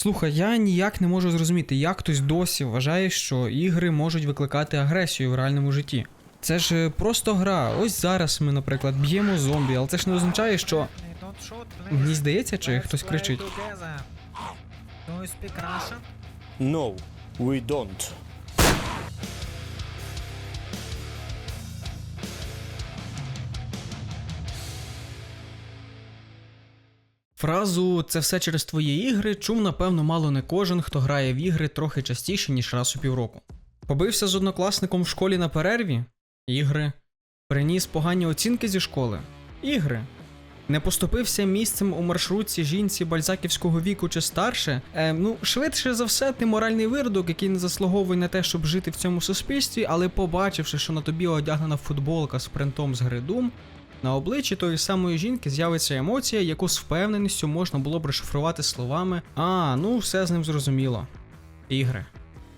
Слухай, я ніяк не можу зрозуміти, як хтось досі вважає, що ігри можуть викликати агресію в реальному житті. Це ж е, просто гра. Ось зараз ми, наприклад, б'ємо зомбі, але це ж не означає, що. Мені здається, чи хтось кричить. No, we don't. Фразу це все через твої ігри чув, напевно, мало не кожен, хто грає в ігри трохи частіше, ніж раз у півроку. Побився з однокласником в школі на перерві? Ігри. Приніс погані оцінки зі школи? Ігри. Не поступився місцем у маршрутці жінці бальзаківського віку чи старше. Е, ну, швидше за все, ти моральний виродок, який не заслуговує на те, щоб жити в цьому суспільстві, але побачивши, що на тобі одягнена футболка з принтом з гри на обличчі тої самої жінки з'явиться емоція, яку з впевненістю можна було б розшифрувати словами А, ну все з ним зрозуміло. Ігри.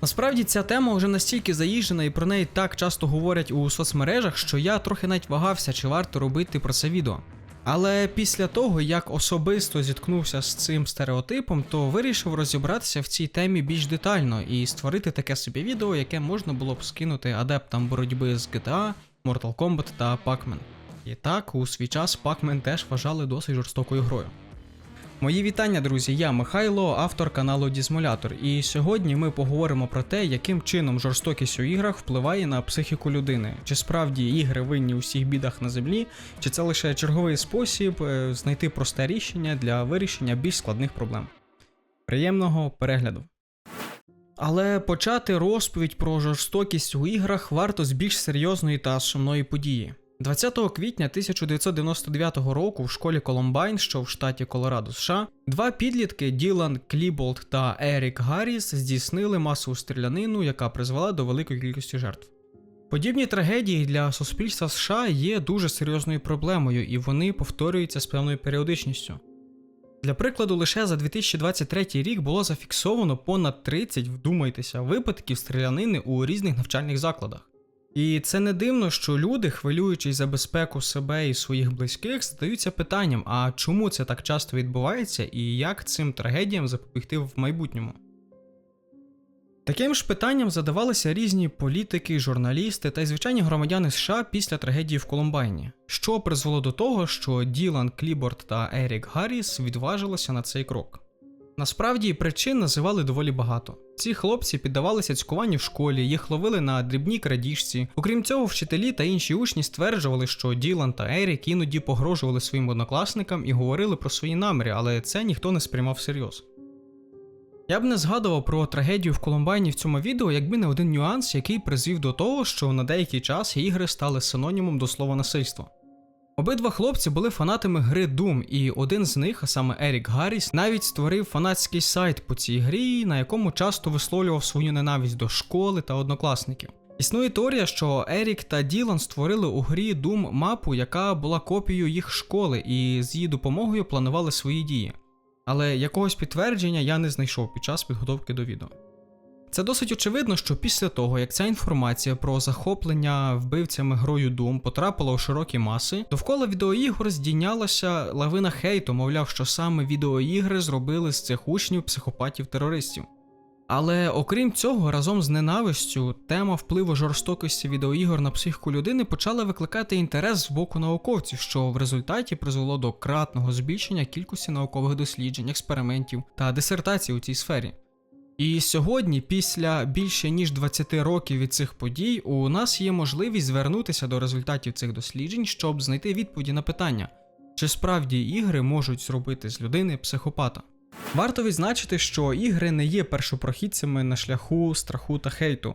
Насправді ця тема вже настільки заїжджена і про неї так часто говорять у соцмережах, що я трохи навіть вагався, чи варто робити про це відео. Але після того, як особисто зіткнувся з цим стереотипом, то вирішив розібратися в цій темі більш детально і створити таке собі відео, яке можна було б скинути адептам боротьби з GTA, Mortal Kombat та Pac-Man. І так, у свій час Pac-Man теж вважали досить жорстокою грою. Мої вітання, друзі! Я Михайло, автор каналу Дізмолятор, і сьогодні ми поговоримо про те, яким чином жорстокість у іграх впливає на психіку людини. Чи справді ігри винні у всіх бідах на землі, чи це лише черговий спосіб е, знайти просте рішення для вирішення більш складних проблем. Приємного перегляду! Але почати розповідь про жорстокість у іграх варто з більш серйозної та сумної події. 20 квітня 1999 року в школі Колумбайн, що в штаті Колорадо, США, два підлітки Ділан Кліболд та Ерік Гарріс здійснили масову стрілянину, яка призвела до великої кількості жертв. Подібні трагедії для суспільства США є дуже серйозною проблемою, і вони повторюються з певною періодичністю. Для прикладу, лише за 2023 рік було зафіксовано понад 30, вдумайтеся, випадків стрілянини у різних навчальних закладах. І це не дивно, що люди, хвилюючись за безпеку себе і своїх близьких, задаються питанням, а чому це так часто відбувається і як цим трагедіям запобігти в майбутньому. Таким ж питанням задавалися різні політики, журналісти та й звичайні громадяни США після трагедії в Колумбайні, що призвело до того, що Ділан Кліборд та Ерік Гарріс відважилися на цей крок. Насправді причин називали доволі багато. Ці хлопці піддавалися цькуванню в школі, їх ловили на дрібній крадіжці. Окрім цього, вчителі та інші учні стверджували, що Ділан та Ерік іноді погрожували своїм однокласникам і говорили про свої наміри, але це ніхто не сприймав всерйоз. Я б не згадував про трагедію в Колумбайні в цьому відео, якби не один нюанс, який призвів до того, що на деякий час ігри стали синонімом до слова насильство. Обидва хлопці були фанатами гри Doom, і один з них, а саме Ерік Гарріс, навіть створив фанатський сайт по цій грі, на якому часто висловлював свою ненависть до школи та однокласників. Існує теорія, що Ерік та Ділан створили у грі Doom мапу, яка була копією їх школи, і з її допомогою планували свої дії. Але якогось підтвердження я не знайшов під час підготовки до відео. Це досить очевидно, що після того, як ця інформація про захоплення вбивцями грою Doom потрапила у широкі маси, довкола відеоігор здійнялася лавина хейту, мовляв, що саме відеоігри зробили з цих учнів психопатів-терористів. Але окрім цього, разом з ненавистю, тема впливу жорстокості відеоігор на психіку людини почала викликати інтерес з боку науковців, що в результаті призвело до кратного збільшення кількості наукових досліджень, експериментів та дисертацій у цій сфері. І сьогодні, після більше ніж 20 років від цих подій, у нас є можливість звернутися до результатів цих досліджень, щоб знайти відповіді на питання, чи справді ігри можуть зробити з людини психопата. Варто відзначити, що ігри не є першопрохідцями на шляху страху та хейту.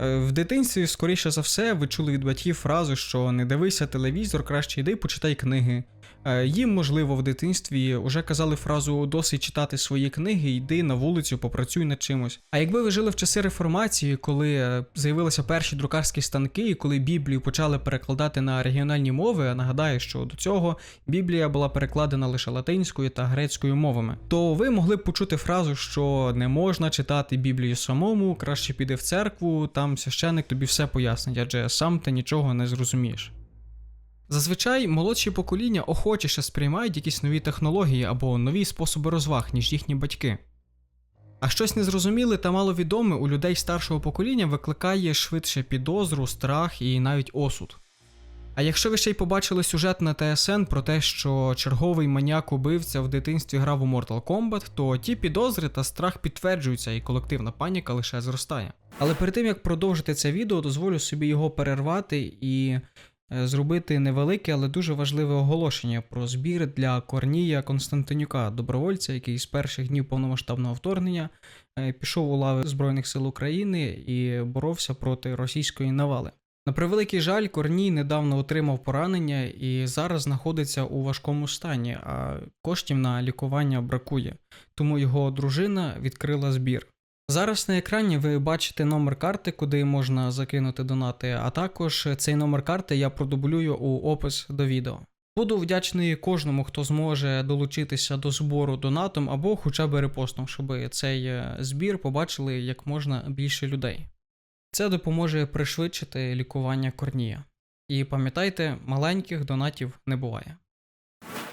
Е, В дитинстві, скоріше за все, ви чули від батьків фразу, що не дивися телевізор, краще йди почитай книги. Е, Їм, можливо, в дитинстві вже казали фразу досить читати свої книги, йди на вулицю, попрацюй над чимось. А якби ви жили в часи реформації, коли е, з'явилися перші друкарські станки, і коли Біблію почали перекладати на регіональні мови, а нагадаю, що до цього Біблія була перекладена лише латинською та грецькою мовами, то ви могли б почути фразу, що не можна читати Біблію самому, краще піди в церкву, там священник тобі все пояснить, адже сам ти нічого не зрозумієш. Зазвичай молодші покоління охочіше сприймають якісь нові технології або нові способи розваг, ніж їхні батьки. А щось незрозуміле та маловідоме у людей старшого покоління викликає швидше підозру, страх і навіть осуд. А якщо ви ще й побачили сюжет на ТСН про те, що черговий маніяк убивця в дитинстві грав у Mortal Kombat, то ті підозри та страх підтверджуються, і колективна паніка лише зростає. Але перед тим як продовжити це відео, дозволю собі його перервати і зробити невелике, але дуже важливе оголошення про збір для Корнія Константинюка, добровольця, який з перших днів повномасштабного вторгнення е, пішов у лави Збройних сил України і боровся проти російської навали. На превеликий жаль, Корній недавно отримав поранення і зараз знаходиться у важкому стані, а коштів на лікування бракує, тому його дружина відкрила збір. Зараз на екрані ви бачите номер карти, куди можна закинути донати, а також цей номер карти я продублюю у опис до відео. Буду вдячний кожному, хто зможе долучитися до збору донатом або хоча б репостом, щоб цей е, збір побачили як можна більше людей. Це допоможе пришвидшити лікування корнія. І пам'ятайте, маленьких донатів не буває.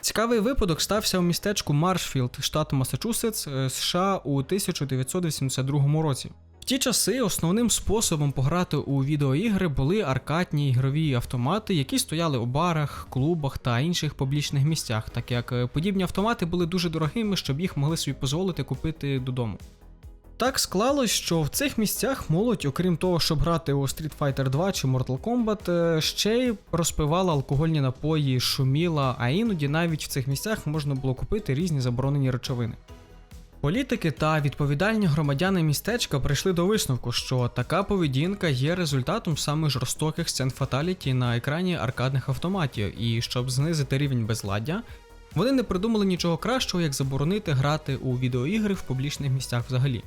Цікавий випадок стався у містечку Маршфілд, штат Масачусетс, е, США у 1982 році. В ті часи основним способом пограти у відеоігри були аркадні ігрові автомати, які стояли у барах, клубах та інших публічних місцях, так як е, подібні автомати були дуже дорогими, щоб їх могли собі дозволити купити додому. Так склалось, що в цих місцях молодь, окрім того, щоб грати у Street Fighter 2 чи Mortal Kombat, е, ще й розпивала алкогольні напої, шуміла, а іноді навіть в цих місцях можна було купити різні заборонені речовини. Політики та відповідальні громадяни містечка прийшли до висновку, що така поведінка є результатом саме жорстоких сцен фаталіті на екрані аркадних автоматів, і щоб знизити рівень безладдя, вони не придумали нічого кращого, як заборонити грати у відеоігри в публічних місцях взагалі.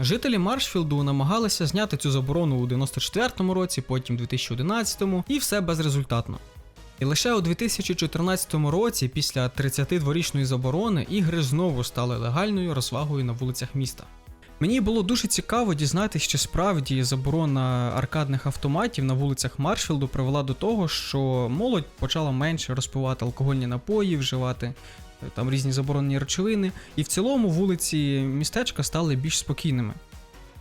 Жителі Маршфілду намагалися зняти цю заборону у 94-му році, потім 2011-му, і все безрезультатно. І лише у 2014 році, після 32-річної заборони, ігри знову стали легальною розвагою на вулицях міста. Мені було дуже цікаво дізнатися, чи справді заборона аркадних автоматів на вулицях Маршфілду привела до того, що молодь почала менше розпивати алкогольні напої, вживати там різні заборонені речовини, і в цілому вулиці містечка стали більш спокійними.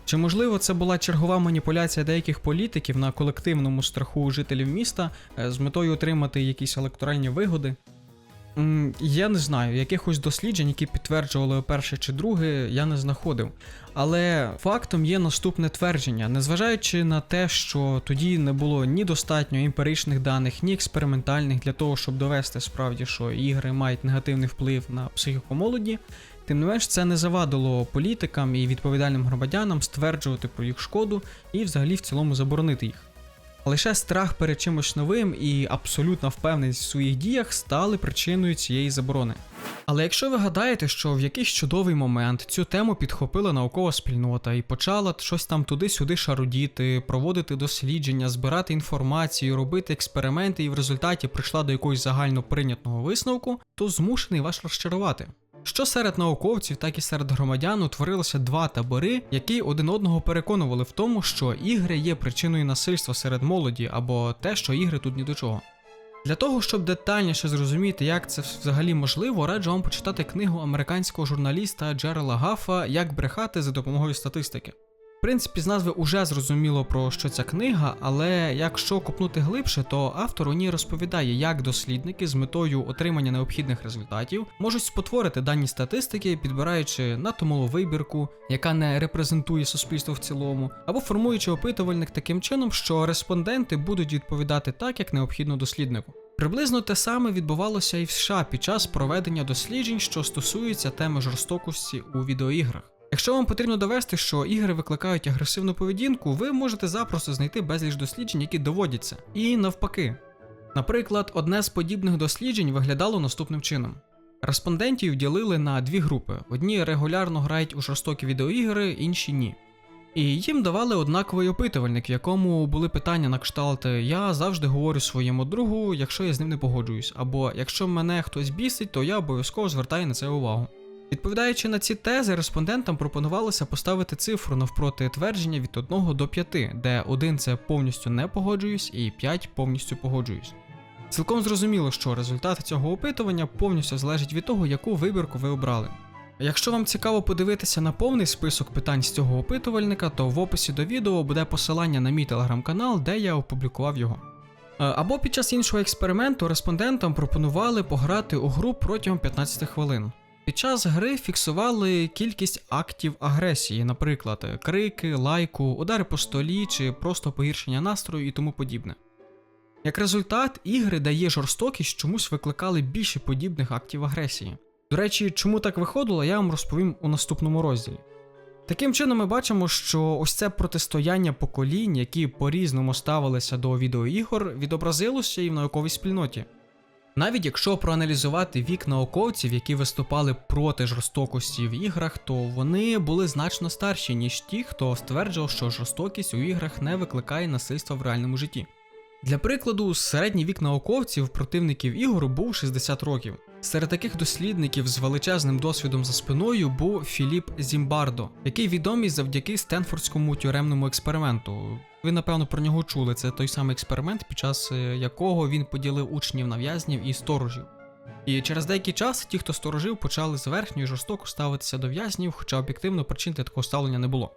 Чи можливо це була чергова маніпуляція деяких політиків на колективному страху жителів міста е, з метою отримати якісь електоральні вигоди? Я не знаю, якихось досліджень, які підтверджували перше чи друге, я не знаходив. Але фактом є наступне твердження, незважаючи на те, що тоді не було ні достатньо емпіричних даних, ні експериментальних для того, щоб довести справді, що ігри мають негативний вплив на психіку молоді, тим не менш це не завадило політикам і відповідальним громадянам стверджувати про їх шкоду і взагалі в цілому заборонити їх. Лише страх перед чимось новим і абсолютна впевненість в своїх діях стали причиною цієї заборони. Але якщо ви гадаєте, що в якийсь чудовий момент цю тему підхопила наукова спільнота і почала щось там туди-сюди шарудіти, проводити дослідження, збирати інформацію, робити експерименти і в результаті прийшла до якогось загально прийнятного висновку, то змушений вас розчарувати. Що серед науковців, так і серед громадян утворилося два табори, які один одного переконували в тому, що ігри є причиною насильства серед молоді, або те, що ігри тут ні до чого. Для того, щоб детальніше зрозуміти, як це взагалі можливо, раджу вам почитати книгу американського журналіста Джерела Гафа Як брехати за допомогою статистики. Принципі, з назви уже зрозуміло про що ця книга, але якщо копнути глибше, то автор у ній розповідає, як дослідники з метою отримання необхідних результатів можуть спотворити дані статистики, підбираючи надто малу вибірку, яка не репрезентує суспільство в цілому, або формуючи опитувальник таким чином, що респонденти будуть відповідати так, як необхідно досліднику. Приблизно те саме відбувалося і в США під час проведення досліджень, що стосуються теми жорстокості у відеоіграх. Якщо вам потрібно довести, що ігри викликають агресивну поведінку, ви можете запросто знайти безліч досліджень, які доводять це. І навпаки. Наприклад, одне з подібних досліджень виглядало наступним чином: респондентів ділили на дві групи: одні регулярно грають у жорстокі відеоігри, інші ні. І їм давали однаковий опитувальник, в якому були питання на кшталт Я завжди говорю своєму другу, якщо я з ним не погоджуюсь, або якщо мене хтось бісить, то я обов'язково звертаю на це увагу. Відповідаючи на ці тези, респондентам пропонувалося поставити цифру навпроти твердження від 1 до 5, де 1 це повністю не погоджуюсь і 5 повністю погоджуюсь. Цілком зрозуміло, що результат цього опитування повністю залежить від того, яку вибірку ви обрали. Якщо вам цікаво подивитися на повний список питань з цього опитувальника, то в описі до відео буде посилання на мій телеграм-канал, де я опублікував його. Е, Або під час іншого експерименту респондентам пропонували пограти у гру протягом 15 хвилин. Під час гри фіксували кількість актів агресії, наприклад, крики, лайку, удари по столі чи просто погіршення настрою і тому подібне. Як результат, ігри, де є жорстокість, чомусь викликали більше подібних актів агресії. До речі, чому так виходило, я вам розповім у наступному розділі. Таким чином, ми бачимо, що ось це протистояння поколінь, які по-різному ставилися до відеоігор, відобразилося і в науковій спільноті. Навіть якщо проаналізувати вік науковців, які виступали проти жорстокості в іграх, то вони були значно старші, ніж ті, хто стверджував, що жорстокість у іграх не викликає насильства в реальному житті. Для прикладу, середній вік науковців противників ігор був 60 років. Серед таких дослідників з величезним досвідом за спиною був Філіп Зімбардо, який відомий завдяки Стенфордському тюремному експерименту. Ви напевно про нього чули. Це той самий експеримент, під час е, якого він поділив учнів на в'язнів і сторожів. І через деякий час ті, хто сторожив, почали зверхньо і жорстоко ставитися до в'язнів, хоча об'єктивно причин для такого ставлення не було.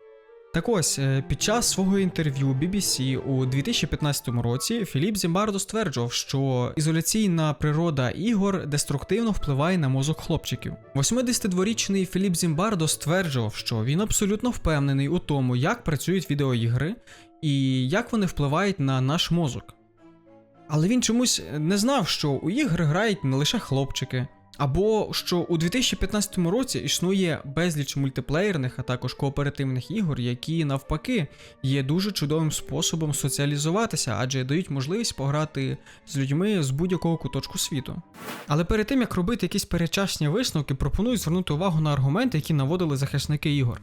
Так ось, е, під час свого інтерв'ю BBC у 2015 році Філіп Зімбардо стверджував, що ізоляційна природа ігор деструктивно впливає на мозок хлопчиків. 82-річний Філіп Зімбардо стверджував, що він абсолютно впевнений у тому, як працюють відеоігри і як вони впливають на наш мозок. Але він чомусь не знав, що у ігри грають не лише хлопчики, або що у 2015 році існує безліч мультиплеєрних, а також кооперативних ігор, які навпаки є дуже чудовим способом соціалізуватися, адже дають можливість пограти з людьми з будь-якого куточку світу. Але перед тим як робити якісь передчасні висновки, пропоную звернути увагу на аргументи, які наводили захисники ігор.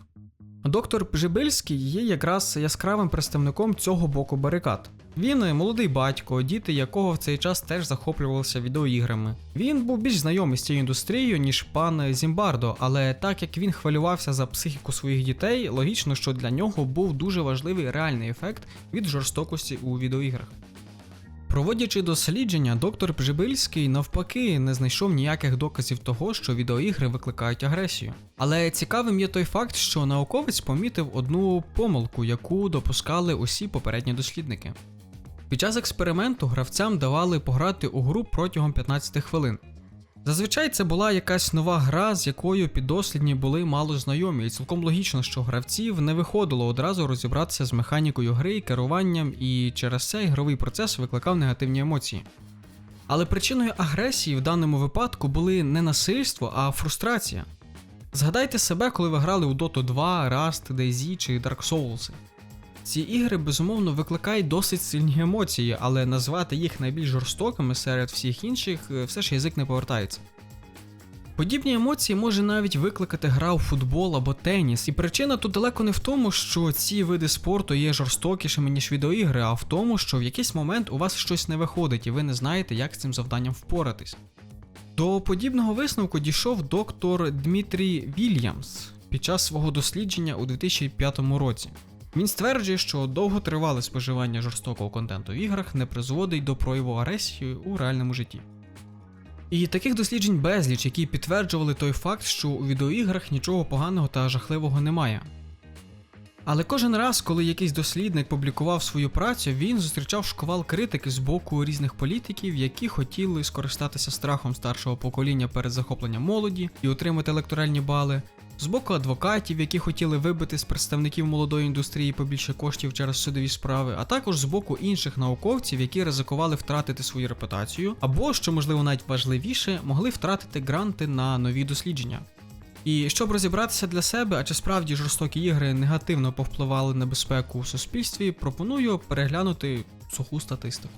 Доктор Пжибильський є якраз яскравим представником цього боку барикад. Він молодий батько, діти якого в цей час теж захоплювалися відеоіграми. Він був більш знайомий з цією індустрією, ніж пан Зімбардо, але так як він хвилювався за психіку своїх дітей, логічно, що для нього був дуже важливий реальний ефект від жорстокості у відеоіграх. Проводячи дослідження, доктор Пжибильський навпаки не знайшов ніяких доказів того, що відеоігри викликають агресію. Але цікавим є той факт, що науковець помітив одну помилку, яку допускали усі попередні дослідники. Під час експерименту гравцям давали пограти у гру протягом 15 хвилин. Зазвичай це була якась нова гра, з якою піддослідні були мало знайомі, і цілком логічно, що гравців не виходило одразу розібратися з механікою гри керуванням, і через це ігровий процес викликав негативні емоції. Але причиною агресії в даному випадку були не насильство, а фрустрація. Згадайте себе, коли ви грали у Dota 2, Rust, DayZ чи Dark Souls. Ці ігри безумовно викликають досить сильні емоції, але назвати їх найбільш жорстокими серед всіх інших е, все ж язик не повертається. Подібні емоції може навіть викликати гра у футбол або теніс, і причина тут далеко не в тому, що ці види спорту є жорстокішими, ніж відеоігри, а в тому, що в якийсь момент у вас щось не виходить, і ви не знаєте, як з цим завданням впоратись. До подібного висновку дійшов доктор Дмитрій Вільямс під час свого дослідження у 2005 році. Він стверджує, що довготривале споживання жорстокого контенту в іграх не призводить до прояву агресії у реальному житті. І таких досліджень безліч, які підтверджували той факт, що у відеоіграх нічого поганого та жахливого немає. Але кожен раз, коли якийсь дослідник публікував свою працю, він зустрічав шквал критики з боку різних політиків, які хотіли скористатися страхом старшого покоління перед захопленням молоді і отримати електоральні бали, з боку адвокатів, які хотіли вибити з представників молодої індустрії побільше коштів через судові справи, а також з боку інших науковців, які ризикували втратити свою репутацію, або, що можливо навіть важливіше, могли втратити гранти на нові дослідження. І щоб розібратися для себе, а чи справді жорстокі ігри негативно повпливали на безпеку у суспільстві, пропоную переглянути суху статистику.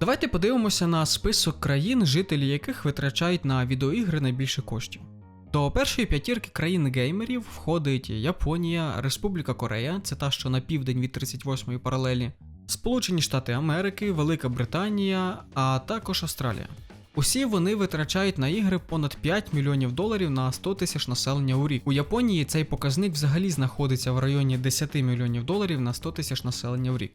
Давайте подивимося на список країн, жителі яких витрачають на відеоігри найбільше коштів. До першої п'ятірки країн геймерів входить Японія, Республіка Корея, це та, що на південь від 38-ї паралелі, Сполучені Штати Америки, Велика Британія, а також Австралія. Усі вони витрачають на ігри понад 5 мільйонів доларів на 100 тисяч населення у рік. У Японії цей показник взагалі знаходиться в районі 10 мільйонів доларів на 100 тисяч населення в рік.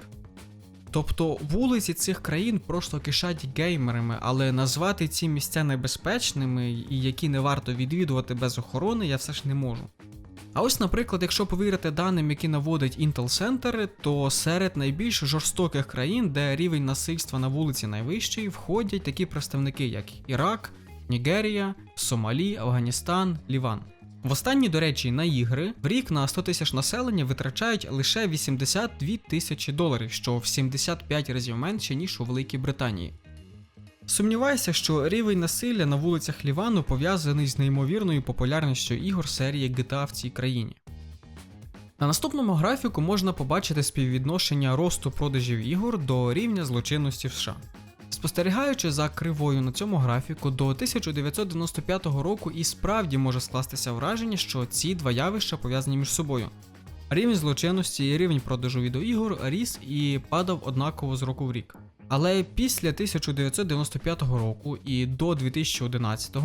Тобто вулиці цих країн просто кишать геймерами, але назвати ці місця небезпечними і які не варто відвідувати без охорони, я все ж не можу. А ось, наприклад, якщо повірити даним, які наводить Intel Center, то серед найбільш жорстоких країн, де рівень насильства на вулиці найвищий, входять такі представники, як Ірак, Нігерія, Сомалі, Афганістан, Ліван. В останні, до речі, на ігри в рік на 100 тисяч населення витрачають лише 82 тисячі доларів, що в 75 разів менше, ніж у Великій Британії. Сумніваюся, що рівень насилля на вулицях Лівану пов'язаний з неймовірною популярністю ігор серії GTA в цій країні. На наступному графіку можна побачити співвідношення росту продажів ігор до рівня злочинності в США. Спостерігаючи за кривою на цьому графіку, до 1995 року і справді може скластися враження, що ці два явища пов'язані між собою. Рівень злочинності і рівень продажу відеоігор ріс і падав однаково з року в рік. Але після 1995 року і до 2011,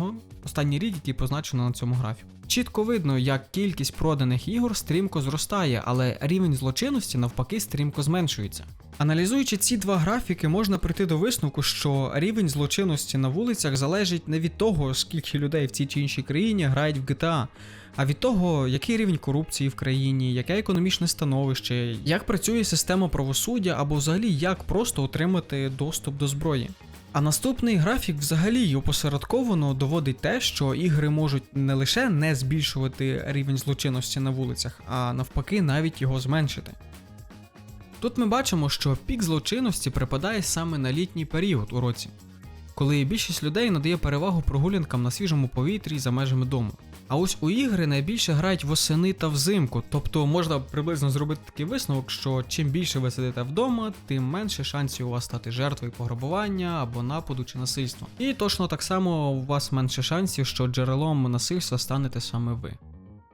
останній рік, який позначено на цьому графіку, чітко видно, як кількість проданих ігор стрімко зростає, але рівень злочинності навпаки стрімко зменшується. Аналізуючи ці два графіки, можна прийти до висновку, що рівень злочинності на вулицях залежить не від того, скільки людей в цій чи іншій країні грають в GTA, а від того, який рівень корупції в країні, яке економічне становище, як працює система правосуддя або взагалі як просто отримати доступ до зброї. А наступний графік взагалі опосередковано доводить те, що ігри можуть не лише не збільшувати рівень злочинності на вулицях, а навпаки навіть його зменшити. Тут ми бачимо, що пік злочинності припадає саме на літній період у році, коли більшість людей надає перевагу прогулянкам на свіжому повітрі за межами дому. А ось у ігри найбільше грають восени та взимку, тобто можна приблизно зробити такий висновок, що чим більше ви сидите вдома, тим менше шансів у вас стати жертвою пограбування або нападу чи насильства. І точно так само у вас менше шансів, що джерелом насильства станете саме ви.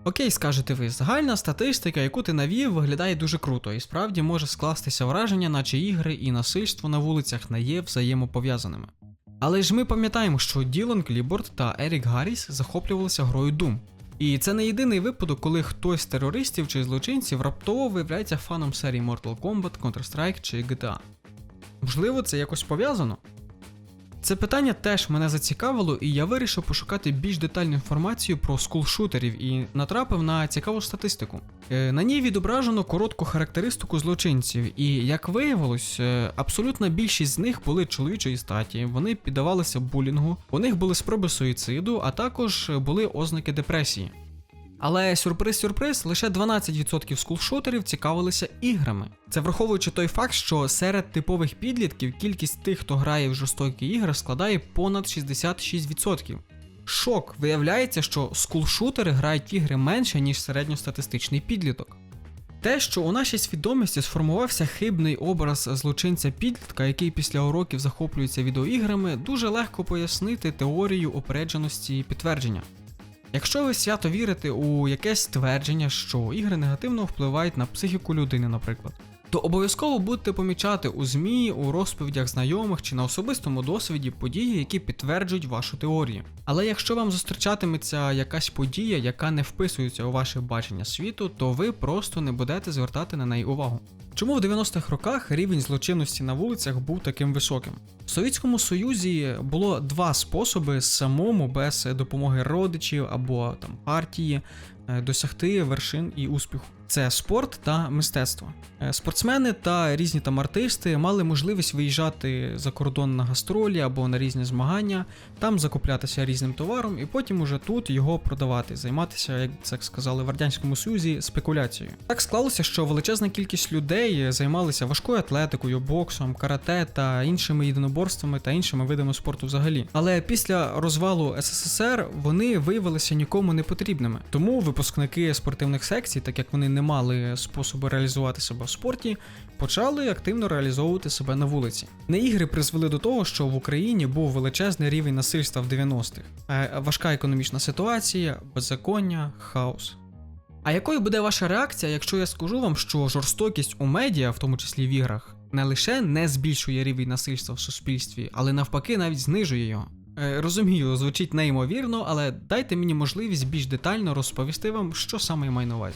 Окей, скажете ви, загальна статистика, яку ти навів, виглядає дуже круто, і справді може скластися враження, наче ігри і насильство на вулицях не є взаємопов'язаними. Але ж ми пам'ятаємо, що Ділан Кліборд та Ерік Гарріс захоплювалися грою Doom. І це не єдиний випадок, коли хтось з терористів чи злочинців раптово виявляється фаном серії Mortal Kombat, Counter-Strike чи GTA. Можливо, це якось пов'язано? Це питання теж мене зацікавило, і я вирішив пошукати більш детальну інформацію про скулшутерів і натрапив на цікаву статистику. Е, На ній відображено коротку характеристику злочинців, і як виявилось, е, абсолютна більшість з них були чоловічої статі, вони піддавалися булінгу, у них були спроби суїциду, а також були ознаки депресії. Але сюрприз-сюрприз, лише 12% скулшутерів цікавилися іграми. Це враховуючи той факт, що серед типових підлітків кількість тих, хто грає в жорстокі ігри, складає понад 66%. Шок, виявляється, що скулшутери грають ігри менше, ніж середньостатистичний підліток. Те, що у нашій свідомості сформувався хибний образ злочинця підлітка, який після уроків захоплюється відеоіграми, дуже легко пояснити теорію опередженості і підтвердження. Якщо ви свято вірите у якесь твердження, що ігри негативно впливають на психіку людини, наприклад, то обов'язково будете помічати у ЗМІ, у розповідях знайомих чи на особистому досвіді події, які підтверджують вашу теорію. Але якщо вам зустрічатиметься якась подія, яка не вписується у ваше бачення світу, то ви просто не будете звертати на неї увагу. Чому в 90-х роках рівень злочинності на вулицях був таким високим? В Совєтському Союзі було два способи самому без допомоги родичів або там партії е, досягти вершин і успіху. Це спорт та мистецтво. Е, Спортсмени та різні там артисти мали можливість виїжджати за кордон на гастролі або на різні змагання, там закуплятися різним товаром і потім уже тут його продавати, займатися, як це сказали в радянському союзі, спекуляцією. Так склалося, що величезна кількість людей займалися важкою атлетикою, боксом, карате та іншими єдиноборствами та іншими видами спорту взагалі. Але після розвалу СССР вони виявилися нікому не потрібними. Тому випускники спортивних секцій, так як вони не мали способу реалізувати себе в спорті, почали активно реалізовувати себе на вулиці. Не ігри призвели до того, що в Україні був величезний рівень насильства в 90-х, а важка економічна ситуація, беззаконня, хаос. А якою буде ваша реакція, якщо я скажу вам, що жорстокість у медіа, в тому числі в іграх, не лише не збільшує рівень насильства в суспільстві, але навпаки навіть знижує його? Е, Розумію, звучить неймовірно, але дайте мені можливість більш детально розповісти вам, що саме я маю на увазі.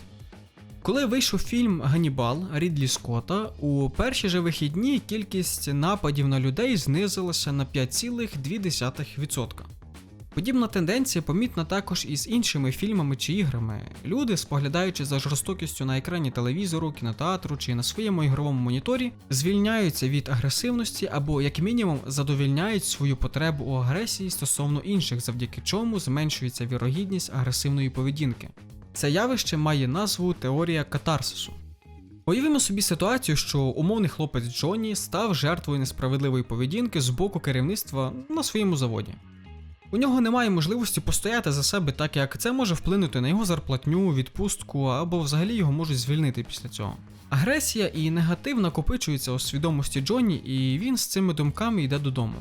Коли вийшов фільм Ганібал Рідлі Скотта, у перші же вихідні кількість нападів на людей знизилася на 5,2%. Подібна тенденція помітна також із іншими фільмами чи іграми. Люди, споглядаючи за жорстокістю на екрані телевізору, кінотеатру чи на своєму ігровому моніторі, звільняються від агресивності або, як мінімум, задовільняють свою потребу у агресії стосовно інших, завдяки чому зменшується вірогідність агресивної поведінки. Це явище має назву теорія катарсису. Уявімо собі ситуацію, що умовний хлопець Джонні став жертвою несправедливої поведінки з боку керівництва на своєму заводі. У нього немає можливості постояти за себе, так як це може вплинути на його зарплатню, відпустку або взагалі його можуть звільнити після цього. Агресія і негатив накопичуються у свідомості Джонні, і він з цими думками йде додому.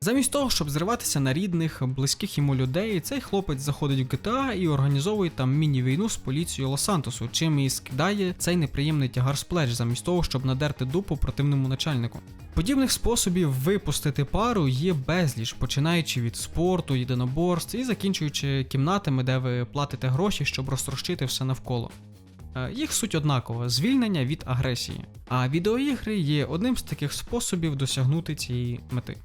Замість того, щоб зриватися на рідних, близьких йому людей, цей хлопець заходить в GTA і організовує там міні-війну з поліцією Лос-Сантосу, чим і скидає цей неприємний тягар з плеч, замість того, щоб надерти дупу противному начальнику. Подібних способів випустити пару є безліч, починаючи від спорту, єдиноборств і закінчуючи кімнатами, де ви платите гроші, щоб розтрощити все навколо. Е, Їх суть однакова звільнення від агресії. А відеоігри є одним з таких способів досягнути цієї мети.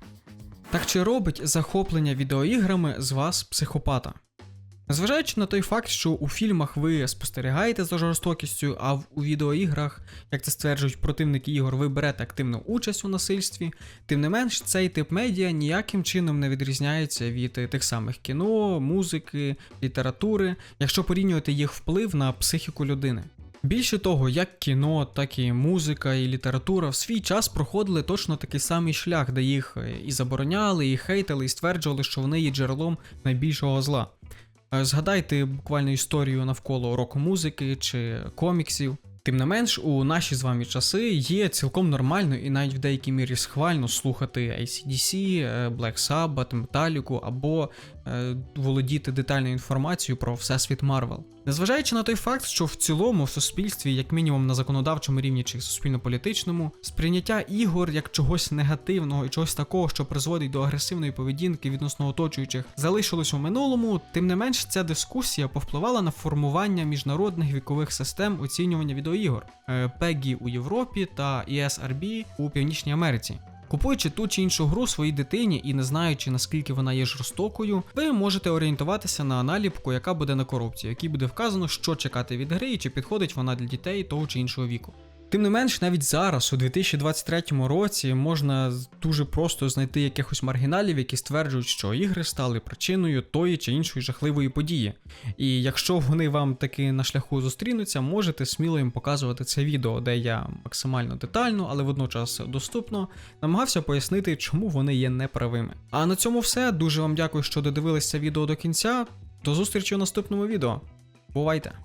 Так чи робить захоплення відеоіграми з вас психопата? Зважаючи на той факт, що у фільмах ви спостерігаєте за жорстокістю, а в- у відеоіграх, як це стверджують противники ігор, ви берете активну участь у насильстві, тим не менш, цей тип медіа ніяким чином не відрізняється від тих самих кіно, музики, літератури, якщо порівнювати їх вплив на психіку людини. Більше того, як кіно, так і музика, і література в свій час проходили точно такий самий шлях, де їх е, і забороняли, і хейтили, і стверджували, що вони є джерелом найбільшого зла. Е, Згадайте буквально історію навколо рок-музики чи коміксів. Тим не менш, у наші з вами часи є цілком нормально і навіть в деякій мірі схвально слухати ACDC, е, Black Sabbath, Metallica або володіти детальною інформацією про всесвіт Марвел. Незважаючи на той факт, що в цілому в суспільстві, як мінімум на законодавчому рівні чи суспільно-політичному, сприйняття ігор як чогось негативного і чогось такого, що призводить до агресивної поведінки відносно оточуючих, залишилось у минулому, тим не менш ця дискусія повпливала на формування міжнародних вікових систем оцінювання відеоігор е, PEGI у Європі та ESRB у Північній Америці. Купуючи ту чи іншу гру своїй дитині і не знаючи наскільки вона є жорстокою, ви можете орієнтуватися на наліпку, яка буде на коробці, якій буде вказано, що чекати від гри і чи підходить вона для дітей того чи іншого віку. Тим не менш, навіть зараз, у 2023 році, можна дуже просто знайти якихось маргіналів, які стверджують, що ігри стали причиною тої чи іншої жахливої події. І якщо вони вам таки на шляху зустрінуться, можете сміло їм показувати це відео, де я максимально детально, але водночас доступно намагався пояснити, чому вони є неправими. А на цьому все. Дуже вам дякую, що додивилися відео до кінця. До зустрічі у наступному відео. Бувайте!